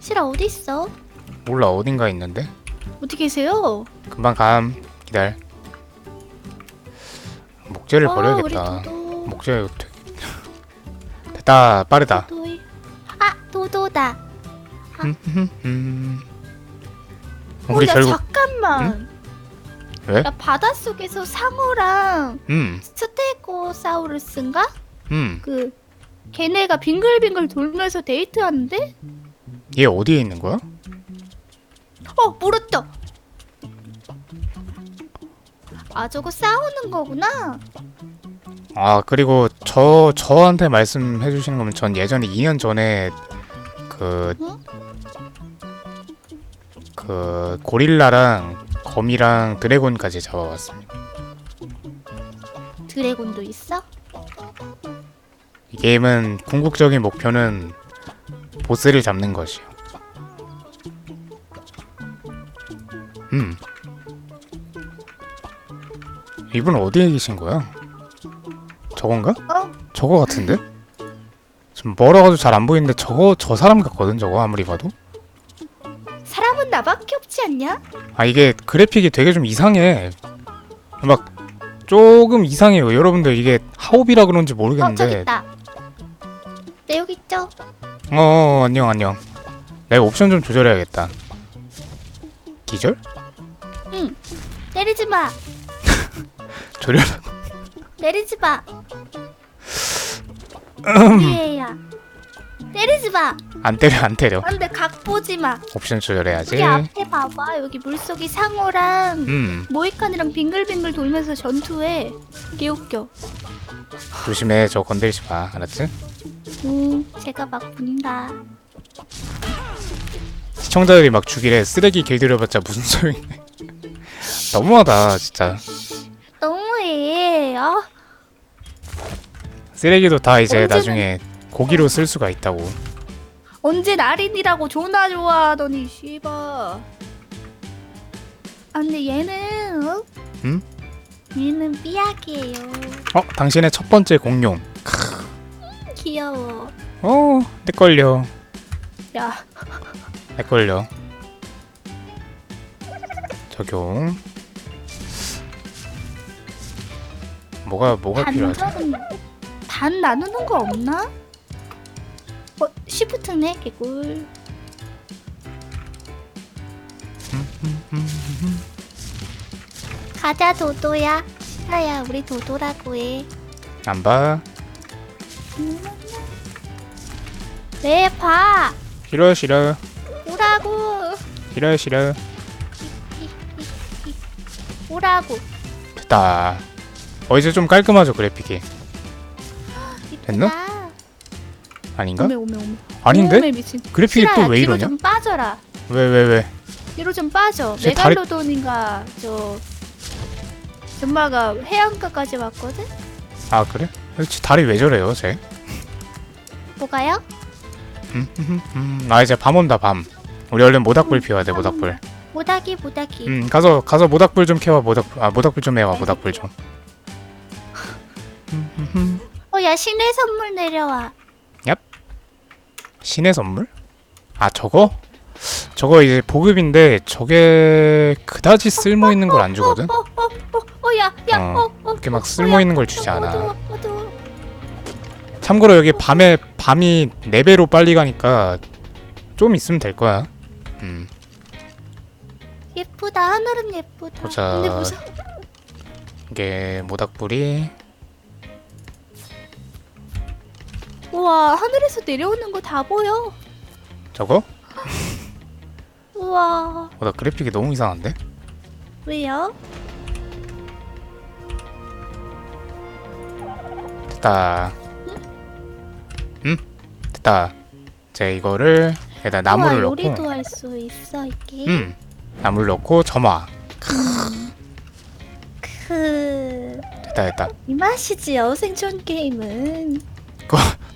실아 어디 있어? 몰라 어딘가 있는데 어디 계세요? 금방 감 기다려 목재를 어, 버려야겠다 우리 도도. 목재 되게- 됐다 빠르다 도도이. 아 도도다. 음. 어, 우리 야 결국 잠깐만. 왜? 야 바닷속에서 상어랑 음, 스테고사우루스인가? 음. 그 걔네가 빙글빙글 돌면서 데이트하는데? 얘 어디에 있는 거야? 어 물었다. 아 저거 싸우는 거구나. 아 그리고 저 저한테 말씀해 주시는 거면 전 예전에 2년 전에 그 응? 그 고릴라랑 거미랑 드래곤까지 잡아왔습니다. 드래곤도 있어? 이 게임은 궁극적인 목표는 보스를 잡는 것이요. 음. 이분 어디에 계신 거야? 저건가? 어? 저거 같은데? 좀 멀어가지고 잘 안 보이는데 저거 저 사람 같거든 저거 아무리 봐도. 사람은 나밖에 없지 않냐? 아 이게 그래픽이 되게 좀 이상해. 막 조금 이상해요. 여러분들 이게 하옵이라 그런지 어 저기 모르겠는데. 있다. 네 여기 있죠. 어, 어 안녕 안녕. 내가 옵션 좀 조절해야겠다. 기절? 내리지 마. 조절? 내리지 마. 음. 위에야. 내리지 마. 안 때려 안 때려. 안돼 각 보지 마. 옵션 조절해야지. 여기 앞에 봐봐. 여기 물속이 상어랑 음 모이칸이랑 빙글빙글 돌면서 전투해. 개 웃겨. 조심해 저 건들지 마 알았지? 음, 제가 막 본다. 시청자들이 막 죽이래 쓰레기 길들여봤자 무슨 소용이네. 너무하다 진짜. 너무해. 아, 쓰레기도 다 이제 언제는- 나중에 고기로 쓸 수가 있다고. 언제 날인이라고 존나 좋아하더니 씨발. 아 근데 얘는 어? 응? 얘는 삐약이에요. 어 당신의 첫 번째 공룡. 귀여워. 어 내 걸려. 야, 내 걸려. 적용. 뭐가 뭐가 필요하지? 반 나누는 거 없나? 어, 시프트네 개꿀. 가자 도도야. 하야 우리 도도라고 해. 안 봐. 왜 봐? 싫어 싫어 오라고. 싫어 싫어. 오라고. 됐다. 어 이제 좀 깔끔하죠 그래픽이. 됐나? 아닌가? 오메 오메 오메. 아닌데? 미친. 그래픽이 또 왜 이러냐? 좀 빠져라. 왜왜 왜? 뒤로 좀 빠져. 다리- 메갈로돈인가 저 전마가 해안가까지 왔거든. 아 그래? 지 다리 왜 저래요 쟤? 뭐가요? 음, 음, 음. 아 이제 밤 온다 밤. 우리 얼른 모닥불 피워야 돼 모닥불. 모닥이 모닥이. 음 가서 가서 모닥불 좀 켜와 모닥불 아 모닥불 좀 해와 모닥불 좀. 어야 신의 선물 내려와. 신의 선물? 아 저거? 저거 이제 보급인데 저게 그다지 쓸모 있는 걸 안 주거든. 어어어어야야 어, 어, 어, 이렇게 막 어, 쓸모 야, 있는 걸 주지 않아. 어두워, 어두워. 참고로 여기 밤에 밤이 4배로 빨리 가니까 좀 있으면 될 거야. 음. 예쁘다 하늘은 예쁘다. 보자. 근데 무슨 이게 모닥불이 우와 하늘에서 내려오는 거 다 보여. 저거? 우와 어, 나 그래픽이 너무 이상한데? 왜요? 됐다. 음? 됐다. 이제 이거를 여기다 나무를 우와, 넣고 요리도 할 수 있어 이게. 음. 나무를 넣고 점화. 그... 됐다 됐다. 이 맛이지 여생존 게임은.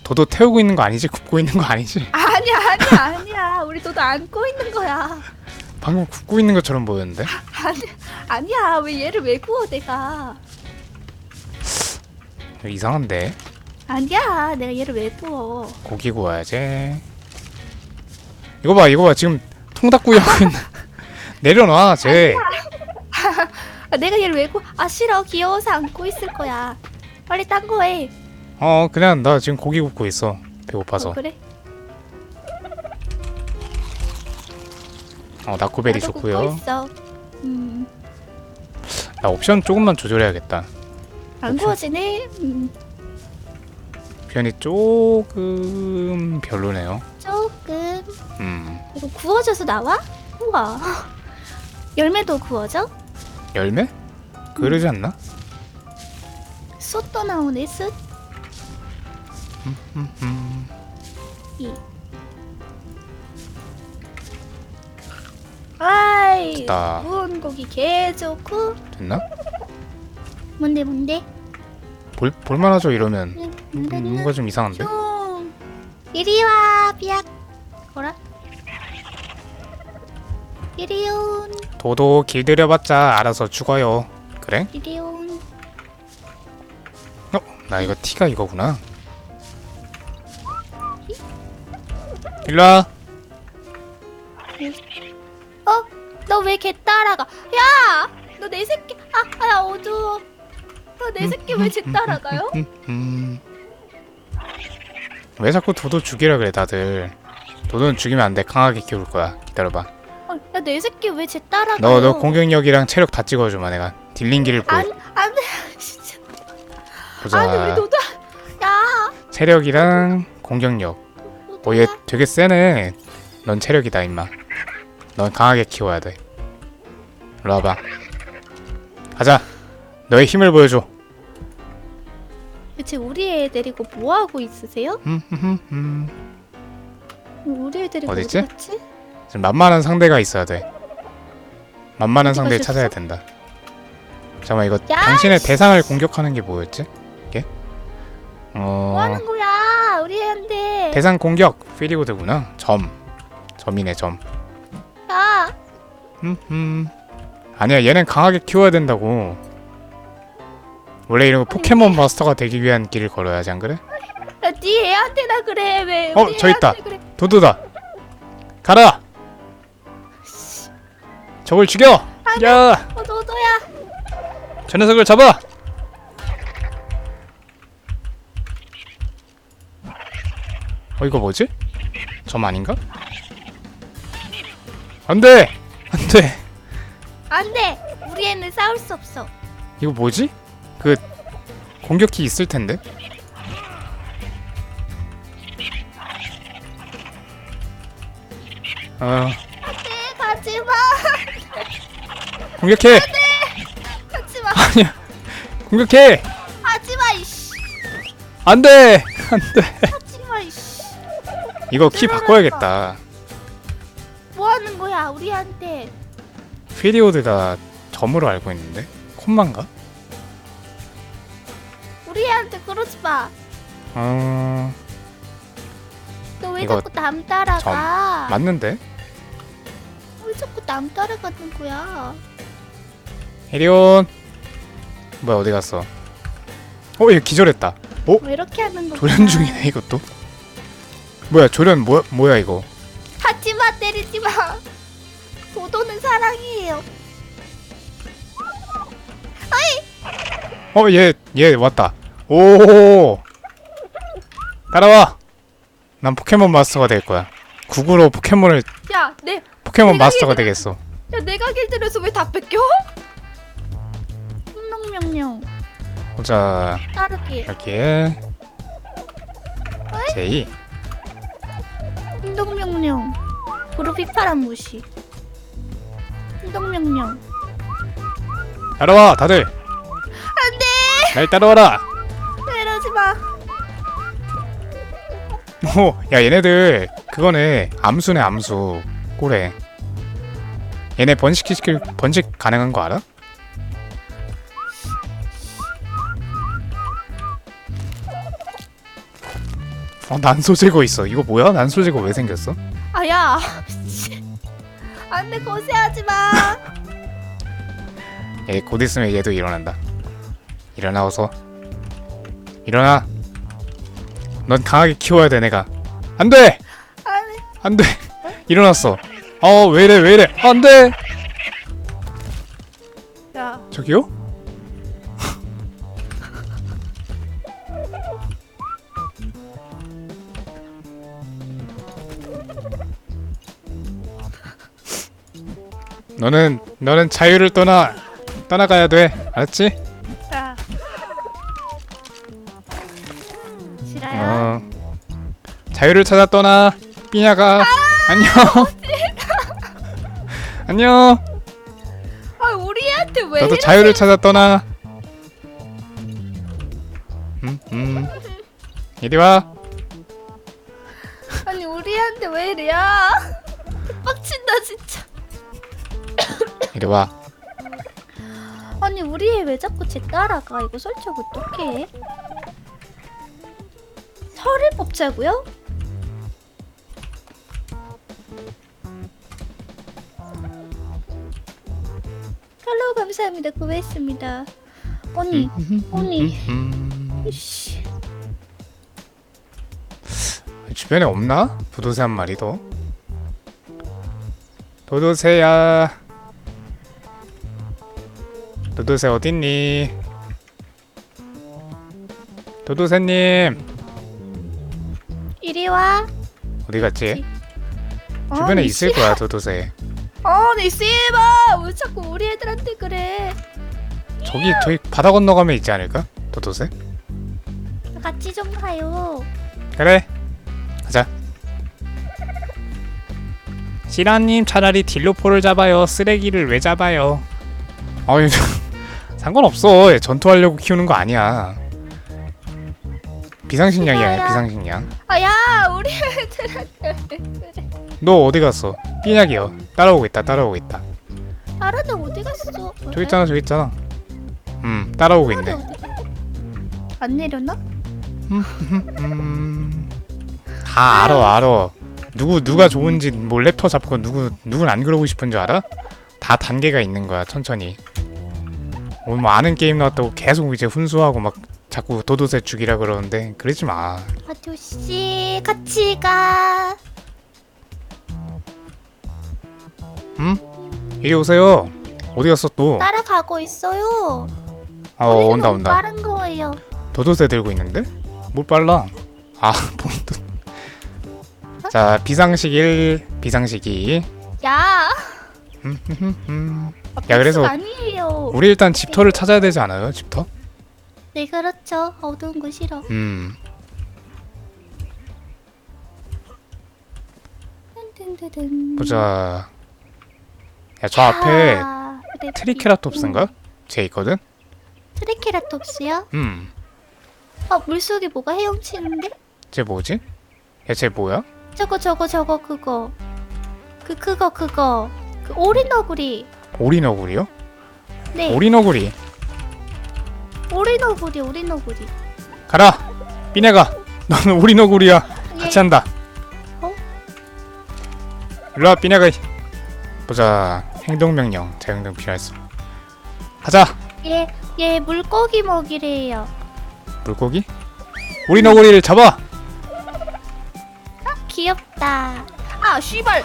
도도 태우고 있는 거 아니지? 굽고 있는 거 아니지? 아니야 아니야 아니야 우리 너도 안고 있는 거야. 방금 굽고 있는 것처럼 보였는데? 아니 아니야 왜 얘를 왜 구워 내가? 이상한데? 아니야 내가 얘를 왜 구워 고기 구워야지. 이거 봐, 이거 봐. 지금 통 닫고 하고 있는. 내려놔, 쟤. 아, 내가 얘를 왜 구워 아 싫어 귀여워서 안고 있을 거야 빨리 딴 거 해. 어, 그냥 나 지금 고기 굽고 있어. 배고파서. 어, 그래 어, 나도 굽고 좋고요. 있어. 음, 나 옵션 조금만 조절해야겠다. 구워지네 음, 옵션이 조금 별로네요. 조금 음, 이거 구워져서 나와? 우와 열매도 구워져? 열매? 그러지 않나? 숯도 나오네 숯 음, 음. 이. 아이 됐다. 구운 고기 개 좋고 됐나? 뭔데 뭔데 볼, 볼만하죠, 이러면. 응, 음, 뭔가 좀 이상한데? 좀 이리 와 비약 뭐라 이리 온 도도 길들여봤자 알아서 죽어요. 그래? 이리 온 어? 나 이거 티가 이거구나. 일로와. 어? 너왜걔 따라가? 야! 너 내 새끼 아, 아 어두워 너 내 새끼 왜 쟤 따라가요? 음, 음. 왜 자꾸 도도 죽이라 그래 다들. 도도는 죽이면 안 돼. 강하게 키울 거야. 기다려봐. 어, 야내 새끼 왜 쟤 따라가요? 너너 공격력이랑 체력 다 찍어주마 내가. 딜링기를 보여. 안, 안 돼. 진짜. 보자. 아니 우리 노다. 야. 체력이랑 공격력. 오얘 되게 세네. 넌 체력이다 임마. 넌 강하게 키워야 돼. 일로 와봐. 가자. 너의 힘을 보여줘. 대체 우리 애 데리고 뭐 하고 있으세요? 음, 음, 음. 우리 애 데리고 어딨지? 어디 갔지? 지금 만만한 상대가 있어야 돼. 만만한 어디 상대 가셨어? 찾아야 된다. 잠깐만 이거 야, 당신의 대상을 공격하는 게 뭐였지? 이게? 뭐 어 하는 거야? 우리 애한테. 대상 공격 피리고드구나. 점 점이네 점. 야. 음, 음. 아니야 얘는 강하게 키워야 된다고. 원래 이런 거 포켓몬 마스터가 되기 위한 길을 걸어야지 안 그래? 야, 네 애한테나 그래 왜? 어, 우리 저 있다. 애한테 그래. 도도다. 가라. 저걸 죽여. 야, 어 너도야. 저 녀석을 잡아. 어 이거 뭐지? 점 아닌가? 안돼, 안돼. 안 돼. 우리 애는 싸울 수 없어. 이거 뭐지? 그 공격기 있을 텐데. 어 네, 가지 마. 공격해. 가지 마. 아니야. 공격해. 하지 마 이씨. 안 돼, 안돼. 하지 마 이씨. 이거 키 바꿔야겠다. 뭐 하는 거야 우리한테? 피리오드가 점으로 알고 있는데 콤만가? 애한테 그러지 마. 어너왜 이거 자꾸 남 따라가? 맞는데? 왜 자꾸 남 따라가는 거야? 헤리온 뭐야 어디 갔어? 어, 얘 기절했다. 왜 이렇게 하는 거야? 조련 중이네 이것도. 뭐야 조련 뭐 뭐야 이거? 하지 마 때리지 마. 도도는 사랑이에요. 어, 얘, 얘 왔다. 오! 따라와! 난 포켓몬 마스터가 될 거야. 구구로 포켓몬을, 야, 내, 포켓몬 내가 마스터가 얘기를- 되겠어. 야 내가 길들여서 왜 다 뺏겨? 운동명령 보자, 따르기. 여기에. 제이. 운동명령 그룹 휘파람 무시. 운동명령. 따라와, 다들! 안돼. 날 따라와라! 오, 야, 얘네들, 그거네. 암수네, 암수. 꼬래. 얘네 번식시킬, 번식 가능한 거 알아? 어, 난소 제거 있어. 이거 뭐야? 난소 제거 왜 생겼어? 아야. 안돼 거세하지 마. 얘 곧 있으면 얘도 일어난다. 일어나 어서. 일어나. 넌 강하게 키워야 돼 내가. 안돼! 안돼. 일어났어. 어 왜이래 왜이래. 안돼! 야. 저기요? 너는 너는 자유를 떠나 떠나가야 돼. 알았지? 자유를 찾아 떠나 삐냐가 안녕 안녕 아 우리한테 왜 너도 이래? 자유를 찾아 떠나 음, 음. 이리 와 아니 우리한테 왜 이래야? 빡친다 진짜. 이리 와 아니 우리 애 왜 자꾸 제 따라가? 이거 설정 어떡해? 설을 뽑자고요? 팔로우 감사합니다. 구매했습니다. 언니, 언니, 음, 씨, 주변에 없나? 도도새 한 마리 더 도도새야 도도새 어딨니? 도도새님 이리 와. 어디 갔지? 어, 주변에 이 있을 씨- 거야 도도새 어, 네 씨발, 왜 자꾸 우리 애들한테 그래? 저기 저기 바다 건너가면 있지 않을까? 도도새? 같이 좀 가요. 그래 가자 시라님 차라리 딜로포를 잡아요 쓰레기를 왜 잡아요 아유 상관없어 얘 전투하려고 키우는 거 아니야 비상식량이야. 비상식량 아, 야, 우리 애들한테 왜 그래? 너 어디 갔어 삐약이요 따라오고 있다 따라오고 있다 다른 애 어디 갔어? 저기 있잖아 저기 있잖아 음 따라오고 다른 애 있네 어디 갔어? 안 내렸나? 음, 다 알아 알아 누구 누가 좋은지 뭐 랩터 잡고 누구 누군 안 그러고 싶은 줄 알아? 다 단계가 있는 거야 천천히 오늘 뭐 아는 게임 나왔다고 계속 이제 훈수하고 막 자꾸 도도새 죽이라 그러는데 그러지 마 아저씨, 같이 가. 이리 오세요 어디 갔어 또? 따라가고 있어요. 아 우리는 온다 온다 빠른 거예요. 도도새 들고 있는데? 뭘 빨라 아 포인트 자 비상식 1 비상식 2 야, 음. 아, 야, 그래서 아니에요. 우리 일단 집터를 찾아야 되지 않아요 집터? 네, 그렇죠. 어두운 거 싫어. 음. 보자. 야, 저 앞에 아, 그래, 트리케라톱스인가? 쟤 있거든? 트리케라톱스요? 음. 어, 물속에 뭐가 헤엄치는데? 쟤 뭐지? 야, 쟤 뭐야? 저거 저거 저거 그거. 그 그거 그거. 그 오리너구리. 오리너구리요? 네. 오리너구리. 오리너구리 오리너구리. 가라! 삐네가! 너는 오리너구리야. 같이 예. 한다. 어? 일로와, 삐네가. 보자. 행동명령. 자영등 필요했어. 가자! 얘, 얘 물고기 먹이래요. 물고기? 오리너구리를 잡아! 귀엽다. 아, 씨발.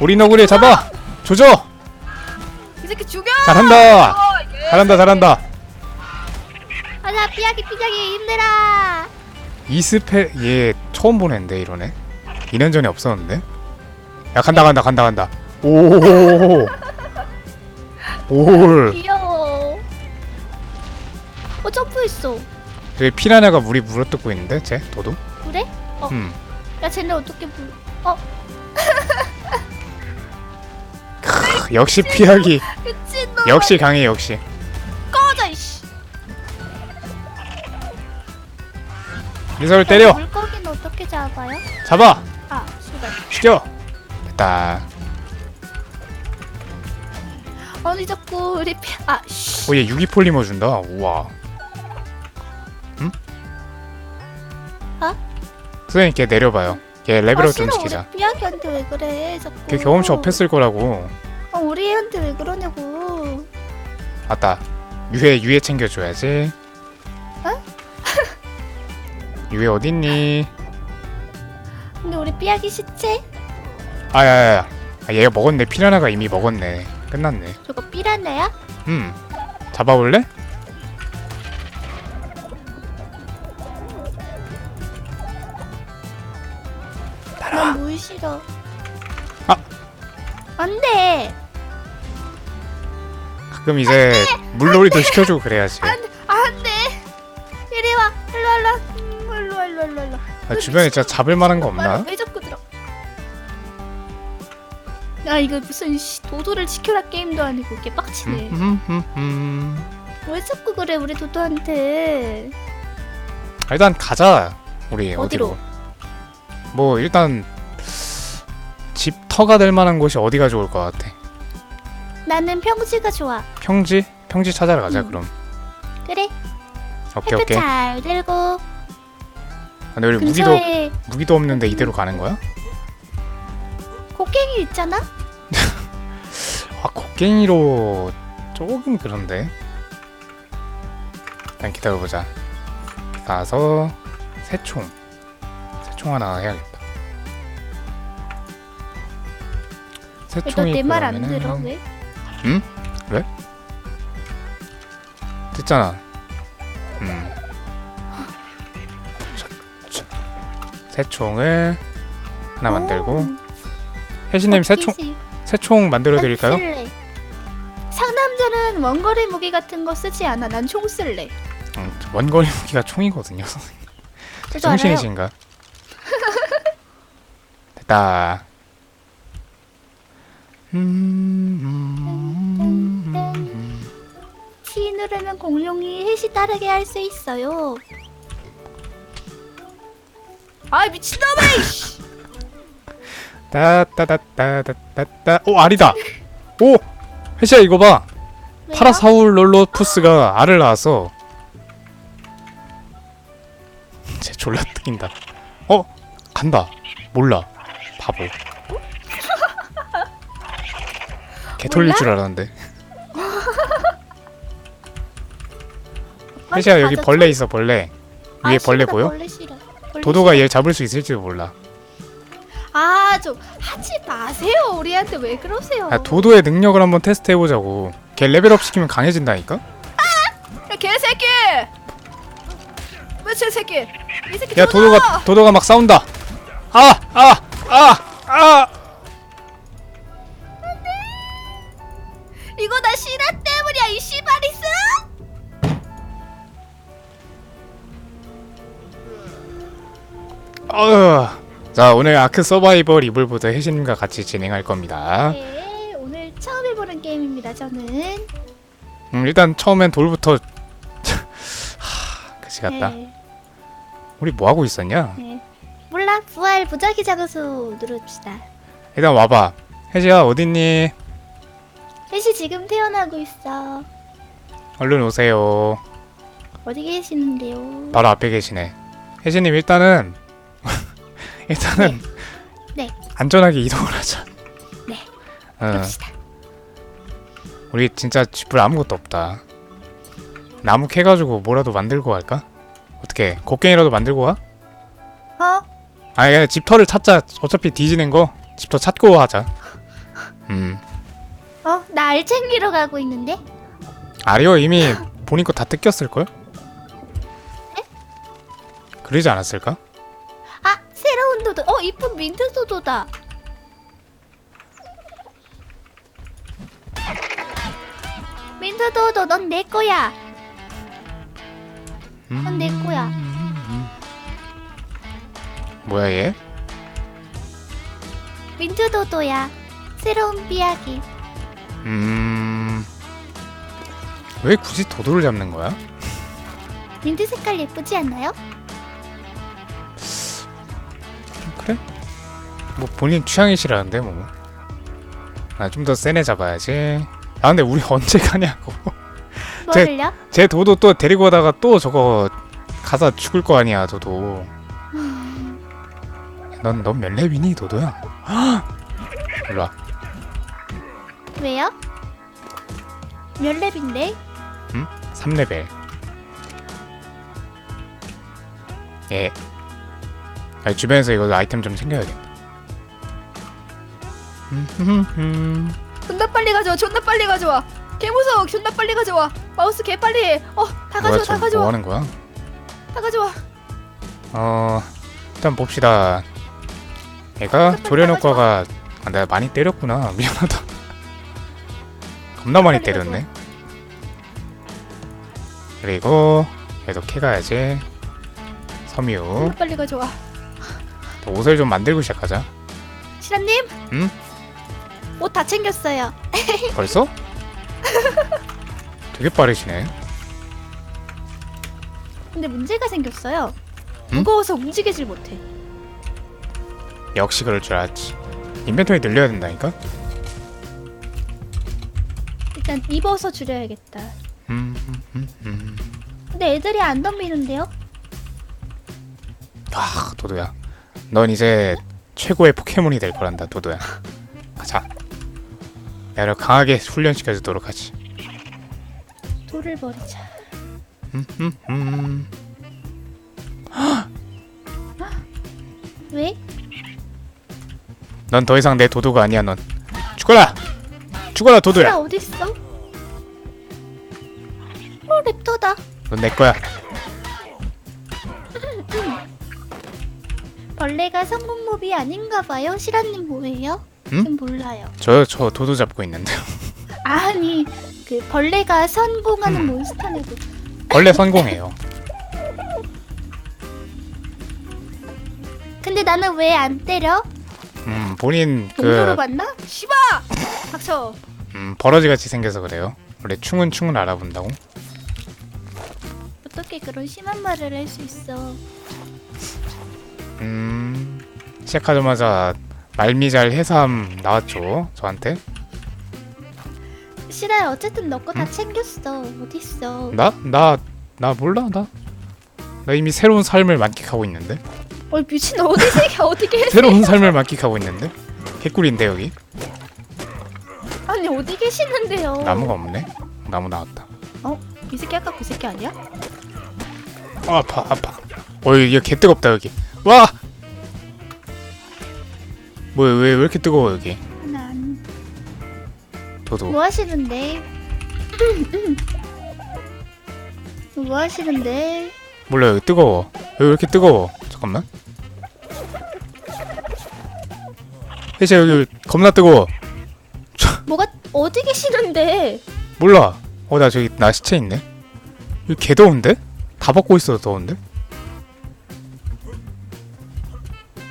오리너구리를 잡아! 조져! 이 새끼 죽여. 잘한다! 잘한다, 잘한다. 아나 삐약이 삐약이 힘내라. 이스페 얘 처음 보는데 이러네 2년 전에 없었는데 야 간다 간다 간다 간다 오 올 귀여워. 어 점프했어. 저기 피라냐가 물이 물어뜯고 있는데 쟤 도도 그래? 어. 음 야 쟤네 어떻게 물? 어 크, 역시 피하기 미친놈. 역시 강해 역시 꺼져 이씨. 미소를 때려 물고기는 어떻게 잡아요? 잡아 아 씨발. 죽여 됐다 아니 자꾸 우리 피. 아 씨. 오얘 유기 폴리머 준다 우와 응? 어? 선생님 걔 내려봐요 걔 레벨업 아, 좀 시키자 우리 삐약이한테 왜 그래 자꾸. 걔 경험치 업했을 거라고 아 우리 애한테 왜 그러냐고. 맞다 유해 유해 챙겨줘야지 유해 어딨니? 근데 우리 삐약이 시체? 아야야야 아, 얘가 먹었네 피라나가 이미 먹었네 끝났네 저거 삐라나야? 음 잡아볼래? 난물 싫어. 아. 안 돼. 가끔 이제 물놀이도 시켜주고 그래야지 안 돼. 안 돼. 이리 와. 일로 와, 일로 와. 음, 일로 와, 일로 와, 일로 와, 일로 와. 아, 주변에 진짜 잡을 만한 거 없나? 야 이거 무슨 씨, 도도를 지켜라 게임도 아니고 이게 빡치네. 왜 자꾸 그래 우리 도도한테? 아, 일단 가자 우리 어디로? 어디로? 뭐 일단 집 터가 될 만한 곳이 어디가 좋을 것 같아? 나는 평지가 좋아. 평지? 평지 찾아러 가자 음. 그럼 그래. 오케이 햇볕 오케이 잘 들고 근데 우리 무기도 근처에 무기도 없는데 이대로 가는 거야? 곡괭이 있잖아. 아 곡괭이로 조금 그런데. 일단 기다려보자. 가서 새총. 새총 하나 해야겠다. 왜 새총이 너내말 안 들어 왜? 듣잖아. 음. 자, 자. 새총을 하나 만들고. 오, 혜신님 새총 웃기지. 새총 만들어 드릴까요? 상남자는 원거리 무기 같은 거 쓰지 않아. 난 총 쓸래. 음, 원거리 무기가 총이거든요 선생님 저도 알아요. 정신이신가? 됐다. 음, T 누르면 공룡이 햇이 따르게 할 수 있어요. 아 미친놈아! 이씨! 따따따따따따. 오 알이다. 오 혜시야 이거 봐. 왜요? 파라사울롤로푸스가 알을 낳았어. 쟤 졸라 뜨긴다. 어 간다. 몰라. 바보. 개 돌릴? 줄 알았는데. 혜시야 여기 벌레 좀. 있어 벌레. 아, 위에 벌레 싫어, 보여? 벌레 싫어. 벌레 도도가. 얘 잡을 수 있을지도 몰라. 아, 좀 하지 마세요. 우리한테 왜 그러세요? 아, 도도의 능력을 한번 테스트 해보자고. 걔 레벨업 시키면 강해진다니까? 야, 개새끼! 왜제 새끼? 이 새끼 야 도도! 도도가 도도가 막 싸운다. 아! 아! 아! 아! 이거 다 신화 때문이야, 이 씨바리스! 어. 자 오늘 아크 서바이벌 이블보드 혜신님과 같이 진행할 겁니다. 네, 게임입니다, 저는. 음, 일단 처음엔 돌부터 하, 그치 같다. 네, 우리 뭐 하고 있었냐? 네. 몰라, 부활 무작위 장수 누릅시다. 일단 와봐. 혜지야 어딨니? 혜시 지금 태어나고 있어. 얼른 오세요. 어디 계시는데요? 바로 앞에 계시네. 혜진님 일단은 일단은 네. 안전하게 이동을 하자. 네. 어, 그럽시다. 우리 진짜 쥐뿔 아무것도 없다. 나무 캐가지고 뭐라도 만들고 갈까? 어떻게 곡괭이라도 만들고 와? 어? 아니 그냥 집터를 찾자. 어차피 뒤지는 거 집터 찾고 하자. 음 어? 나 알 챙기로 가고 있는데? 아리오 이미 본인 거 다 뜯겼을 걸? 그러지 않았을까? 아, 새로운 도도. 어, 이쁜 민트 도도다. 민트 도도, 넌 내 거야. 넌 내 거야. 뭐야 얘? 민트 도도야. 새로운 삐약이. 음. 왜 굳이 도도를 잡는 거야? 민트 색깔 예쁘지 않나요? 그래? 뭐 본인 취향이시라는데 뭐. 아좀더 센 애 잡아야지. 아 근데 우리 언제 가냐고. 제- 뭐를요? 제 도도 또 데리고 가다가 또 저거 가서 죽을 거 아니야 도도. 넌넌몇 렙이니 도도야? 일로 와. 왜요? 몇 랩인데? 3레벨. 예. 아니, 주변에서 이거 아이템 좀 챙겨야겠다. 음, 존나 빨리 가져와 존나 빨리 가져와 개 무서워 존나 빨리 가져와 마우스 개 빨리 해 어다 가져와 뭐야, 다저 가져와 뭐 하는 거야? 다 가져와 어, 일단 봅시다. 얘가 조련 효과가 아, 내가 많이 때렸구나. 미안하다. 겁나 많이 때렸네. 그리고 얘도 캐가야지. 섬유. 존나 빨리 가져와 또 옷을 좀 만들고 시작하자. 시라님 응? 옷 다 챙겼어요 벌써? 되게 빠르시네. 근데 문제가 생겼어요 응? 무거워서 움직이질 못해 역시 그럴 줄 알았지. 인벤토리 늘려야 된다니까? 일단 입어서 줄여야겠다 음, 음, 음, 음. 근데 애들이 안 덤비는데요? 아, 도도야. 넌 이제 최고의 포켓몬이 될 거란다, 도도야. 나를 강하게 훈련시켜주도록 하지. 돌을 버리자 음, 음, 음. 왜? 넌 더 이상 내 도도가 아니야, 넌. 죽어라! 죽어라, 도도야! 어딨어? 어 랩터다 넌 내 거야. 벌레가 성공몹이 아닌가 봐요 시라님 뭐예요? 응? 전 몰라요 저, 저 도도 잡고 있는데요. 아니 그 벌레가 성공하는 음. 몬스터네도 원래 성공해요. 근데 나는 왜 안 때려? 음, 본인 동료로 그, 봤나? 씨바! 닥쳐 음, 버러지 같이 생겨서 그래요. 원래 충은 충을 알아본다고. 어떻게 그런 심한 말을 할 수 있어 음, 시작하자마자 말미잘 해삼 나왔죠, 저한테. 시라야 어쨌든 너거다 응? 챙겼어 어딨어 나? 나, 나 몰라, 나. 나 이미 새로운 삶을 만끽하고 있는데? 어 미친 어디 새끼 어떻게 새로운 삶을 만끽하고 있는데? 개꿀인데, 여기? 아니 어디 계시는데요 나무가 없네? 나무 나왔다. 이 새끼 아까 그 새끼 아니야? 어, 아파, 아파. 어, 여기 개 뜨겁다, 여기. 와! 뭐야, 왜, 왜 이렇게 뜨거워, 여기? 난... 도도. 뭐 하시는데? 뭐 하시는데? 몰라, 여기 뜨거워. 여기 왜 이렇게 뜨거워? 잠깐만. 혜자, 여기 겁나 뜨거워. 뭐가 어디 계시는데? 몰라. 어, 나 저기, 나 시체 있네. 여기 개 더운데? 다 벗고 있어도 더운데?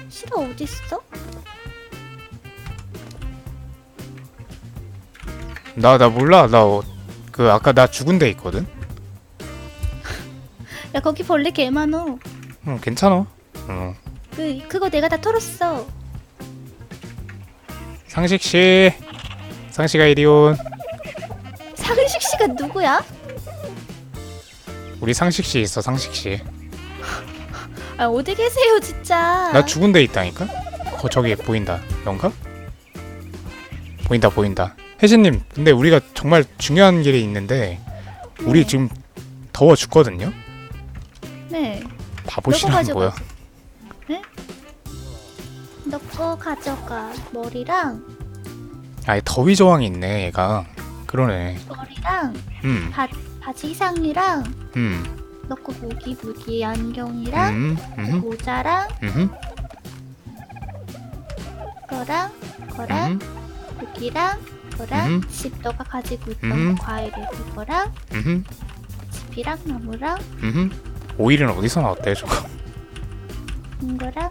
시라 어딨어? 나, 나 몰라. 나, 어, 그, 아까 나 죽은 데 있거든? 야 거기 벌레 개 많어 응, 괜찮아. 어. 그 그거 내가 다 털었어 상식씨. 상식아, 이리 온. 상식 씨가 누구야? 우리 상식씨 있어, 상식씨. 아 어디 계세요 진짜 나 죽은 데 있다니까? 거 저기 보인다. 넌가? 보인다 보인다. 혜진님, 근데 우리가 정말 중요한 길이 있는데 우리 네. 지금 더워 죽거든요. 네 바보시랑 너거 뭐야? 가져가. 너거 가져가 머리랑 아니 더위 저항이 있네, 얘가. 그러네. 머리랑 음, 바, 바지상이랑 음, 너거 모기 무기 안경이랑 음, 음, 모자랑 음, 거랑 거랑 음, 고기랑 거랑 음. 집 너가 가지고 있던 음. 과일에 그거랑 음, 집이랑 나무랑 음. 오일은 어디서 나왔대, 저거? 이거랑